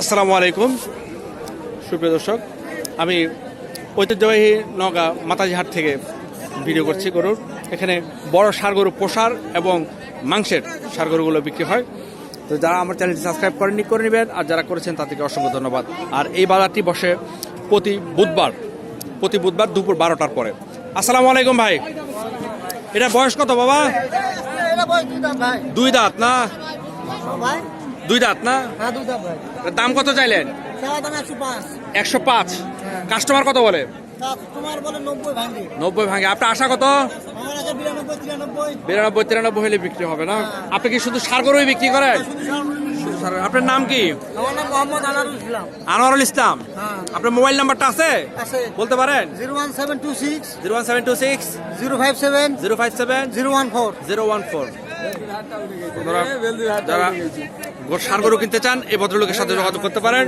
আসসালামু আলাইকুম। সুপ্রিয় দর্শক আমি ঐতিহ্যবাহী নগা মাতাজিহাট থেকে ভিডিও করছি গরুর। এখানে বড় সার গরু পোষার এবং মাংসের সার গরুগুলো বিক্রি হয়। তো যারা আমার চ্যানেলটি সাবস্ক্রাইব করেননি করে নেবেন। আর যারা করেছেন তাদেরকে অসংখ্য ধন্যবাদ। আর এই বাজারটি বসে প্রতি বুধবার প্রতি বুধবার দুপুর বারোটার পরে। আসসালামু আলাইকুম ভাই। এটা বয়স কত বাবা? দুই দাঁত দুই দাঁত না? দুই দাঁত না? হ্যাঁ দাম কত চাইলেন? একশো পাঁচ। কাস্টমার কত বলে? নব্বই ভাঙে। আপনার আশা কত? বিরানব্বই তিরানব্বই। হলে বিক্রি হবে না? আপনি কি শুধু সার গরুই বিক্রি করেন? আপনার নাম কি? আনোয়ারুল ইসলাম। হ্যাঁ। আপনার মোবাইল নাম্বারটা আছে? বলতে পারেন? Zero one seven two six. Zero one seven two six. Zero five seven. Zero five seven. Zero one four. Zero one four. যারা সার গরু কিনতে চান এই ভদ্রলোকের সাথে যোগাযোগ করতে পারেন।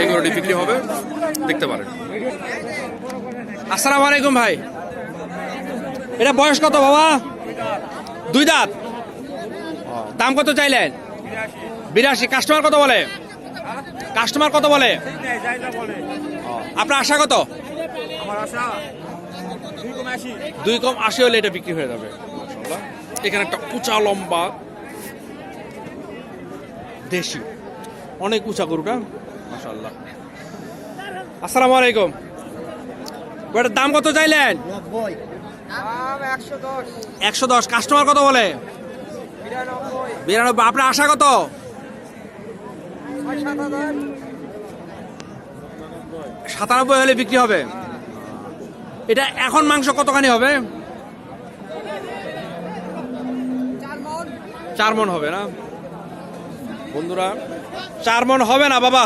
এই গরুটি বিক্রি হবে দেখতে পারেন। আসসালাম আলাইকুম ভাই। এটা বয়স কত বাবা? দুই দাঁত। দাম কত চাইলেন? বিরাশি। কাস্টমার কত বলে? কাস্টমার কত বলে? আপনার আশা কত? দুই কম আশি হলে এটা বিক্রি হয়ে যাবে। এখানে একটা উঁচা লম্বা দেশি। অনেক উঁচা গরুটা। মাশাল্লাহ আসসালামু আলাইকুম। ওটার দাম কত চাইলেন? একশো দশ। কাস্টমার কত বলে? বিরানব্বই। আপনার আশা কত? সাতানব্বই হলে বিক্রি হবে। এটা এখন মাংস কতখানি হবে? চার মন হবে না? বন্ধুরা, চার মন হবে না বাবা।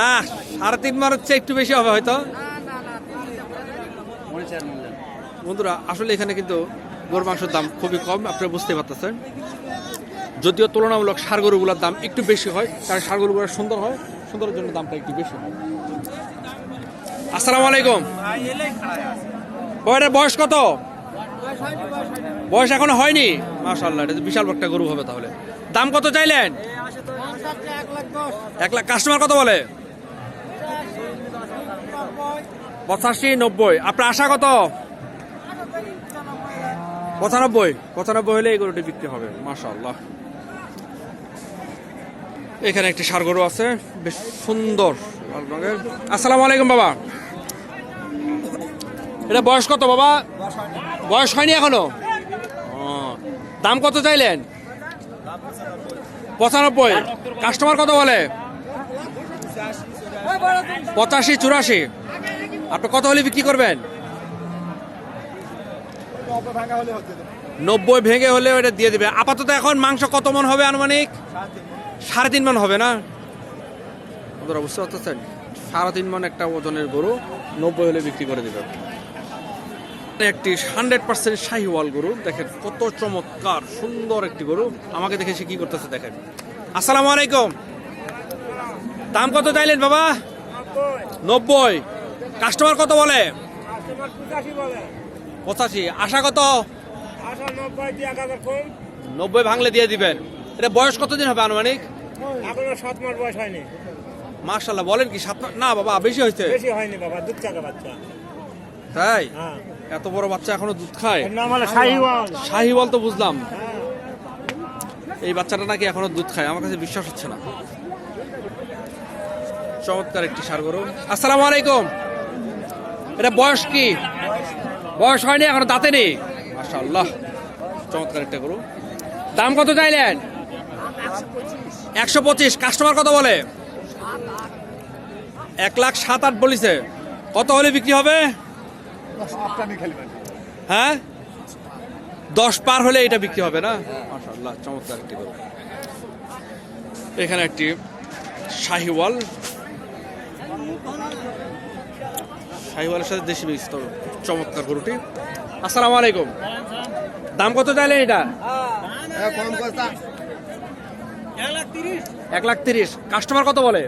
না, সাড়ে তিন মন হচ্ছে একটু বেশি হবে হয়তো। বন্ধুরা, আসলে এখানে কিন্তু গরুর মাংসের দাম খুবই কম আপনারা বুঝতে পারতেছেন। যদিও তুলনামূলক সার গরুগুলোর দাম একটু বেশি হয়, কারণ সার গরুগুলো সুন্দর হয়, সুন্দরের জন্য দামটা একটু বেশি হয়। আসসালামু আলাইকুম। বয়সের বয়স কত? বয়স এখনও হয়নি? মাশাল্লাহ এটা বিশাল একটা গরু হবে তাহলে। দাম কত চাইলেন? এক লাখ কাস্টমার কত বলে? পঁচাশি নব্বই। আপনার আশা কত? পঁচানব্বই। পঁচানব্বই হলে এই গরুটি বিক্রি হবে মাশাল্লাহ এখানে একটি সার গরু আছে বেশ সুন্দর লাল রঙের। আসসালামু আলাইকুম বাবা। এটা বয়স কত বাবা? বয়স হয়নি এখনও? দাম কত চাইলেন? পঁচানব্বই। কাস্টমার কত বলে? পঁচাশি, চুরাশি। আপনি কত হলে বিক্রি করবেন? নব্বই ভেঙে হলে ওটা দিয়ে দেবে। আপাতত এখন মাংস কত মন হবে আনুমানিক? সাড়ে তিন মন হবে না? আপনারা বুঝতে পারতেছেন সাড়ে তিন মন একটা ওজনের গরু, নব্বই হলে বিক্রি করে দেবে। একটি হান্ড্রেড পার্সেন্ট শাহিওয়াল গরু। দেখেন কত চমৎকার সুন্দর একটি গরু। আমাকে দেখে সে কি করতেছে দেখেন। আসসালামু আলাইকুম। দাম কত চাইলেন বাবা? নব্বই। কাস্টমার কত বলে? পঁচাশি। আশা কত? নব্বই ভাঙলে দিয়ে দিবেন। এটা বয়স কতদিন হবে আনুমানিক? সাত মাস বয়স হয়নি মার্শাল্লাহ বলেন কি সাত না বাবা বেশি হয়েছে। বেশি হয়নি বাবা দুধ চাকা বাচ্চা। তাই? হ্যাঁ। এত বড় বাচ্চা এখনও দুধ খায়? শাহিওয়াল তো বুঝলাম। এই বাচ্চাটা নাকি এখনও দুধ খায়? আমার কাছে বিশ্বাস হচ্ছে না। চমৎকার একটি সার গরু। আসসালামু আলাইকুম। এটা বয়স কি? বয়স হয়নি এখনও দাঁতে নেই? মাশাআল্লাহ। চমৎকার একটা গরু। দাম কত চাইলেন? একশো পঁচিশ। কাস্টমার কত বলে? এক লাখ সাত আট বলিছে। কত হলে বিক্রি হবে? হ্যাঁ? দশ পার হলে এটা বিক্রি হবে না? মাশাআল্লাহ চমৎকার একটি গরু। এখানে একটি শাহিওয়াল। শাহিওয়ালের সাথে দেশি মিক্স চমৎকার গরুটি। আসসালামু আলাইকুম। দাম কত চাইলেন এটা? এক লাখ তিরিশ। কাস্টমার কত বলে?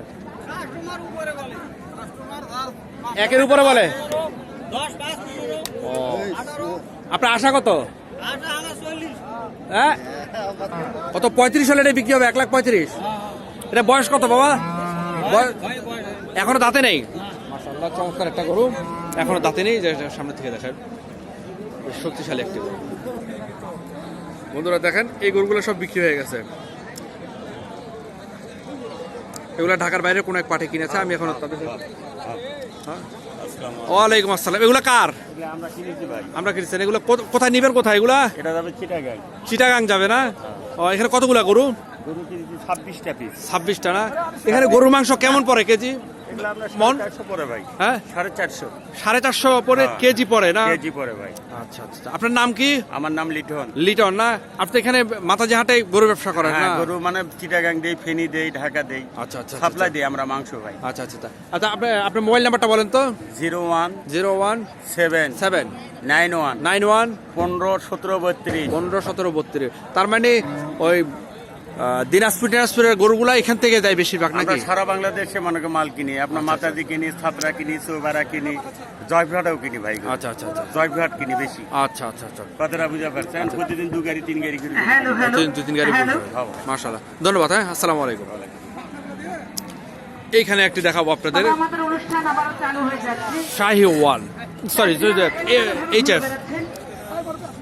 একের উপরে বলে? আপনার আশা কত? হ্যাঁ? কত পঁয়ত্রিশ হলে এটা বিক্রি হবে এক লাখ পঁয়ত্রিশ। এটা বয়স কত বাবা? বয়স- এখনও দাঁতে নেই? মাসাল্লাহ চমৎকার একটা গরু। এখনও দাঁতে নেই যে সামনে থেকে দেখেন শক্তিশালী একটি গরু। বন্ধুরা দেখেন এই গরুগুলো সব বিক্রি হয়ে গেছে। এগুলা ঢাকার বাইরে কোনো এক পাঠে কিনেছে আমি এখন সাথে- হ্যাঁ? ওয়ালাইকুম আসসালাম। এগুলা কার? আমরা কিনেছেন এগুলো কোথায় নিবেন কোথায় এগুলা? এটা যাবে চিটাগাং। চিটাগাং যাবে না? ও এখানে কতগুলা গরু? ছাব্বিশটা না? এখানে গরুর মাংস কেমন পড়ে কেজি? মন? পরে ভাই। হ্যাঁ? সাড়ে চারশো। সাড়ে চারশো পরে হ্যাঁ। কেজি পড়ে না? কেজি পরে ভাই। আচ্ছা আচ্ছা আপনার নাম কি? আমার নাম লিটন। লিটন না? আপনি এখানে গরু ব্যবসা করেন না? হ্যাঁ গরু মানে চিটাগাং দেই ফেনি দেই ঢাকা দেই। আচ্ছা আচ্ছা সাপ্লাই দিই আমরা মাংস ভাই। আচ্ছা আচ্ছা আচ্ছা। আচ্ছা আপনি আপনার মোবাইল নাম্বারটা বলেন তো। Zero one zero one seven seven nine one nine one পনেরো সতেরো বত্রিশ। পনেরো সতেরো বত্রিশ। তার মানে ওই দিনাজপুর দিনাজপুরের গরুগুলা এখান থেকে যায় বেশিরভাগ নাকি? সারা বাংলাদেশে মনে করি মাল কিনি আপনার মাতাজি কিনি ছাত্রা কিনি চৌবারা কিনি জয়ফ্রাটাও কিনি ভাই আচ্ছা আচ্ছা আচ্ছা। জয়ফ্রাট কিনি বেশি। আচ্ছা আচ্ছা আচ্ছা। কথাটা বুঝতে পারছেন? প্রতিদিন দু গাড়ি তিন গাড়ি করে তিন দু তিন গাড়ি মাশাল্লাহ ধন্যবাদ হ্যাঁ আসসালামু আলাইকুম। এইখানে একটি দেখাবো আপনাদের। আমাদের অনুষ্ঠান আবারও চালু হয়ে যাচ্ছে। শাহি ওয়ান সরি এইচ এফ।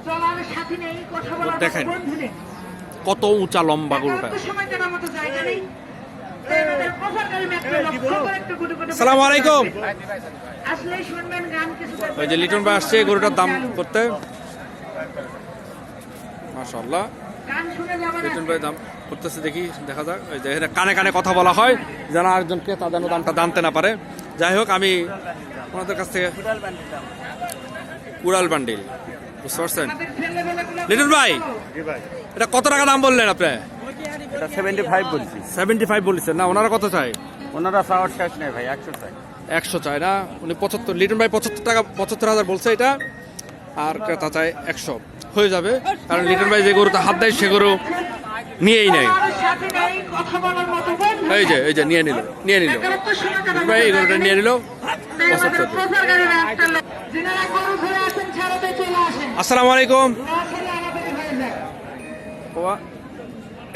চলার সাথী নেই কথা বলার দেখেন। কত উঁচা লম্বা গরুটা? সালামু আলাইকুম। আসলেই শুনবেন গান কিছু ওই যে লিটন ভাই আসছে গরুটার দাম করতে। মাশাল্লাহ গান শুনে যাবেন লিটন ভাই দাম করতেছে দেখি দেখা যাক। ওই যে এখানে কানে কানে কথা বলা হয় যেন আরেকজন ক্রেতা যেন দামটা জানতে না পারে। যাই হোক আমি ওনাদের কাছ থেকে কুড়াল বান্ডিল। বুঝতে পারছেন? লিটন ভাই এটা কত টাকা দাম বললেন আপনি? এটা সেভেন্টি ফাইভ বলছি। সেভেন্টি ফাইভ বলেছেন। না ওনারা কত চাই ওনারা চাওয়ার শেষ নেই ভাই একশো চাই। একশো চায় না? উনি পঁচাত্তর লিটন ভাই পঁচাত্তর টাকা পঁচাত্তর হাজার বলছে এটা। আর ক্রেতা চায় একশো। হয়ে যাবে কারণ লিটন ভাই যে গরুতে হাত দেয় সে গরু নিয়েই নেই কথা বলার মতো বন্ধু এই যে এই যে নিয়ে নিল নিয়ে নিল। ভাই এই গরুটা নিয়ে নিল। পঁচাত্তর। আসসালামু আলাইকুম।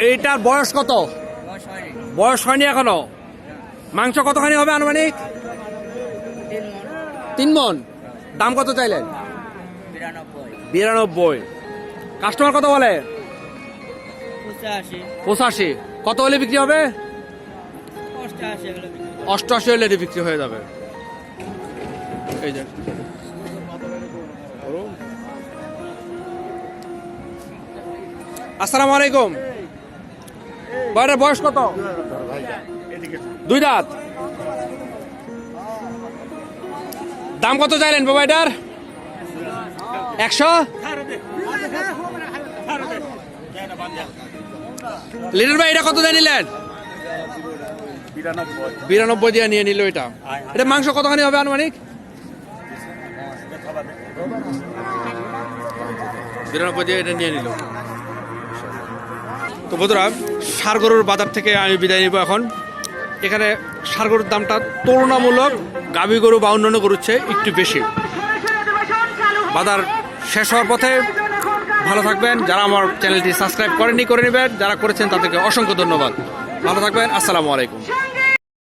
এইটার বয়স কত? বয়স হয়নি। এখনও? মাংস কতখানি হবে আনুমানিক? তিন মন। দাম কত চাইলেন? বিরানব্বই। কাস্টমার কত বলে? পঁচাশি। কত হলে বিক্রি হবে। অষ্টআশি হলে বিক্রি হয়ে যাবে। এই যে। আসসালামু আলাইকুম। বাইরের বয়স কত? দুই দাঁত। দাম কত চাইলেন বাবা এটার? একশো? লিটল ভাই, এটা কত দিয়ে নিলেন? বিরানব্বই দিয়ে নিয়ে নিল এটা। এটা মাংস কতখানি হবে আনুমানিক? বিরানব্বই দিয়ে এটা নিয়ে নিল। তো বন্ধুরা সার গরুর বাজার থেকে আমি বিদায় নিব এখন। এখানে সার গরুর দামটা তুলনামূলক গাভী গরু বা অন্যান্য গরুর চেয়ে একটু বেশি। বাজার শেষ হওয়ার পথে ভালো থাকবেন। যারা আমার চ্যানেলটি সাবস্ক্রাইব করেনি করে নেবেন। যারা করেছেন, তাদেরকে অসংখ্য ধন্যবাদ। ভালো থাকবেন। আসসালামু আলাইকুম।